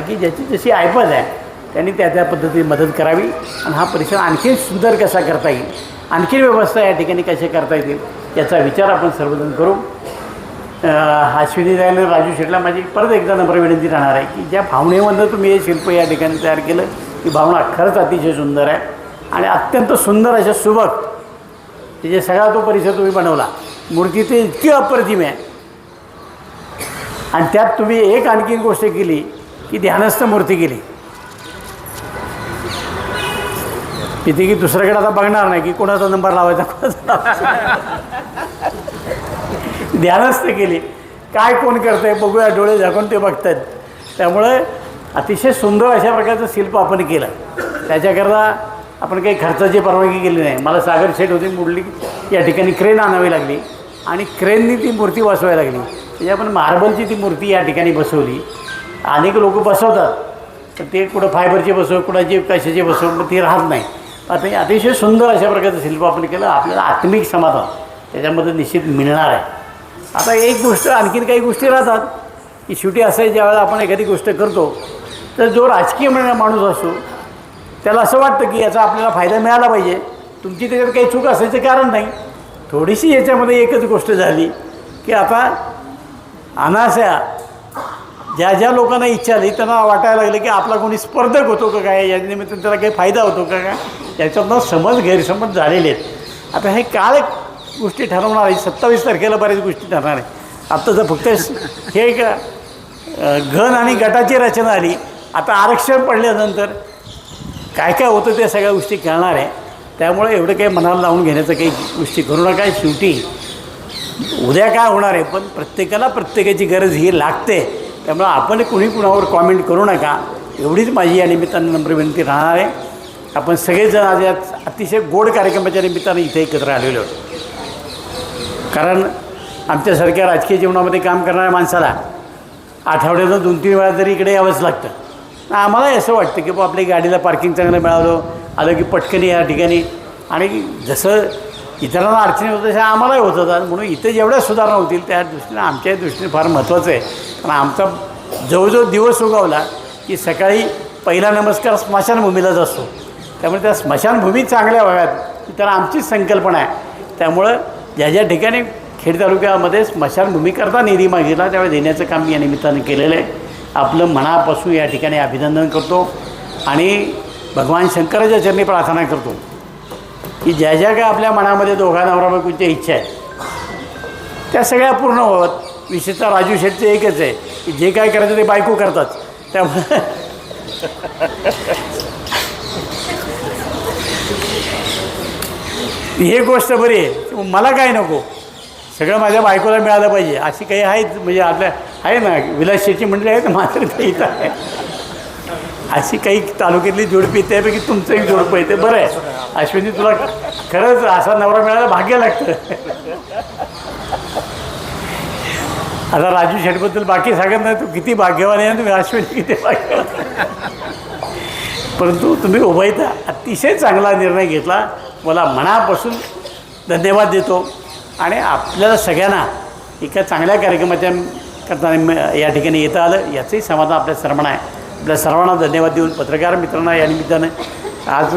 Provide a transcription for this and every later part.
की ज्याची जशी ऐपत आहे त्यांनी त्या त्या पद्धतीने मदत करावी आणि हा परिसर आणखी सुंदर कसा करता येईल आणखी व्यवस्था या ठिकाणी कशा करता येतील याचा विचार आपण सर्वजण करू. अश्विनी राहिले राजू शेटला माझी परत एकदा नम्र विनंती राहणार आहे की ज्या भावनेमधनं तुम्ही हे शिल्प या ठिकाणी तयार केलं ती भावना खरंच अतिशय सुंदर आहे आणि अत्यंत सुंदर अशा सुबक ते सगळा तो परिसर तुम्ही बनवला मूर्ती ते इतकी अप्रतिम आहे. आणि त्यात तुम्ही एक आणखी गोष्ट केली की ध्यानस्थ मूर्ती केली. किती की दुसऱ्याकडे आता बघणार नाही की कोणाचा नंबर लावायचा कोणाचा ध्यानस्थ केली. काय कोण करतंय बघूया डोळे झाकून ते बघतात. त्यामुळे अतिशय सुंदर अशा प्रकारचं शिल्प आपण केलं. त्याच्याकरता आपण काही खर्चाची परवानगी केली नाही. मला सागर शेठ होती मुडली या ठिकाणी क्रेन आणावी लागली आणि क्रेननी ती मूर्ती बसवायला लागली. म्हणजे आपण मार्बलची ती मूर्ती या ठिकाणी बसवली. अनेक लोक बसवतात. तर ते कुठं फायबरचे बसव कुणाचे कशाचे बसव पण ते राहत नाही. आता हे अतिशय सुंदर अशा प्रकारचं शिल्प आपण केलं आपल्याला आत्मिक समाधान त्याच्यामध्ये निश्चित मिळणार आहे. आता एक गोष्ट आणखीन काही गोष्टी राहतात की शेवटी असं आहे ज्यावेळेला आपण एखादी गोष्ट करतो तर जो राजकीय म्हणा माणूस असतो त्याला असं वाटतं की याचा आपल्याला फायदा मिळाला पाहिजे. तुमची त्याच्यात काही चूक असायचं कारण नाही. थोडीशी याच्यामध्ये एकच गोष्ट झाली की आता अनास्या ज्या ज्या लोकांना इच्छा आली त्यांना वाटायला लागलं की आपला कोणी स्पर्धक होतो का काय? या निमित्तानं त्याला काही फायदा होतो का काय? याच्यातनं समज गैरसमज झालेले आहेत. आता हे काळ गोष्टी ठरवणार आहे. सत्तावीस तारखेला बऱ्याच गोष्टी ठरणार आहे. आता जर फक्त हे एक घन आणि गटाची रचना आली आता आरक्षण पडल्यानंतर काय काय होतं त्या सगळ्या गोष्टी कळणार आहे. त्यामुळे एवढं काही मनाला लावून घेण्याचं काही गोष्टी करू नका. शेवटी उद्या काय होणार आहे? पण प्रत्येकाला प्रत्येकाची गरज ही लागते. त्यामुळं आपण कुणी कुणावर कॉमेंट करू नका. एवढीच माझी या निमित्तानं नम्र विनंती राहणार आहे. आपण सगळेजण आज या अतिशय गोड कार्यक्रमाच्या निमित्तानं इथे एकत्र आलेलो आहोत. कारण आमच्यासारख्या राजकीय जीवनामध्ये काम करणाऱ्या माणसाला आठवड्यातून दोन तीन वेळा तरी इकडे यावंच लागतं. आम्हालाही असं वाटतं की बा आपल्या गाडीला पार्किंग चांगलं मिळालं आलं की पटकन या ठिकाणी. आणि जसं इतरांना अडचणी होत तशा आम्हालाही होत होतात म्हणून इथे जेवढ्या सुधारणा होतील त्या दृष्टीने आमच्याही दृष्टीने फार महत्त्वाचं आहे. कारण आमचा जवळजवळ दिवस उगवला की सकाळी पहिला नमस्कार स्मशानभूमीलाच असतो त्यामुळे त्या स्मशानभूमी चांगल्या व्हाव्यात ही तर आमचीच संकल्पना आहे. त्यामुळं ज्या ज्या ठिकाणी खेड तालुक्यामध्ये स्मशानभूमीकरता निधी मागितला त्यावेळी देण्याचं काम मी या निमित्तानं केलेलं आहे. आपलं मनापासून या ठिकाणी अभिनंदन करतो आणि भगवान शंकराच्या चरणी प्रार्थना करतो. की ज्या ज्या काय आपल्या मनामध्ये दोघा नवरा बायकोच्या इच्छा आहेत त्या सगळ्या पूर्ण होत. विशेषतः राजू शेट्टी एकच आहे की जे काय करायचं ते बायको करतात. त्यामुळे हे गोष्ट बरी आहे. मला काय नको. सगळं माझ्या बायकोला मिळालं पाहिजे. अशी काही आहेत म्हणजे आपल्या आहे ना विलास शेट्टी मंडळी आहेत मात्र ते इथं आहे अशी काही तालुक्यातली जोडपी त्यापैकी तुमचं एक जोडपं आहे ते बरं आहे. अश्विनी तुला खरंच असा नवरा मिळायला भाग्य लागतं. आता राजू शेठबद्दल बाकी सांगत नाही तू किती भाग्यवान आहे आणि तुम्ही अश्विनी किती भाग्यवान परंतु तुम्ही उभयता अतिशय चांगला निर्णय घेतला. मला मनापासून धन्यवाद देतो. आणि आपल्याला सगळ्यांना एका चांगल्या कार्यक्रमाच्या करताना या ठिकाणी येता आलं याचंही समाधान आपल्या सर्वांना आहे. आपल्या सर्वांना धन्यवाद देऊन पत्रकार मित्रांना या निमित्तानं आज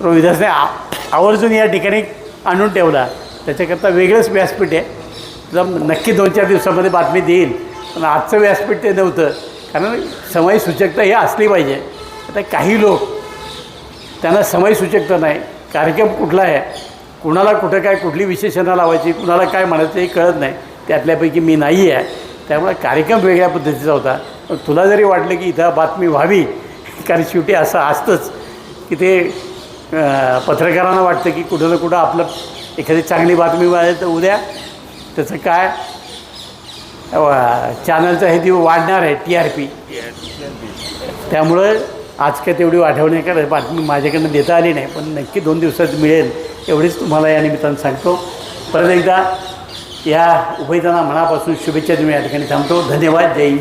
रोहिदासने आ आवर्जून या ठिकाणी आणून ठेवला. त्याच्याकरता वेगळंच व्यासपीठ आहे. जर नक्की दोन चार दिवसामध्ये बातमी देईल पण आजचं व्यासपीठ ते नव्हतं. कारण समय सूचकता ही असली पाहिजे. आता काही लोक त्यांना समय सूचकता नाही. कार्यक्रम कुठला आहे? कुणाला कुठं काय कुठली विशेषणं लावायची कुणाला काय म्हणायचं हे कळत नाही. त्यातल्यापैकी मी नाही आहे त्यामुळे कार्यक्रम वेगळ्या पद्धतीचा होता. तुला जरी वाटलं की इथं बातमी व्हावी कारण शेवटी असं असतंच की ते पत्रकारांना वाटतं की कुठं ना कुठं आपलं एखादी चांगली बातमी मिळाली तर उद्या त्याचं काय चॅनलचं हे दिव वाढणार आहे टी आर पी. त्यामुळं आज काय तेवढी आठवणी काय बातमी माझ्याकडनं देता आली नाही पण नक्की दोन दिवसात मिळेल एवढीच तुम्हाला या निमित्तानं सांगतो. परत एकदा या उभयताना मनापासून शुभेच्छा तुम्ही या ठिकाणी थांबतो. धन्यवाद. जय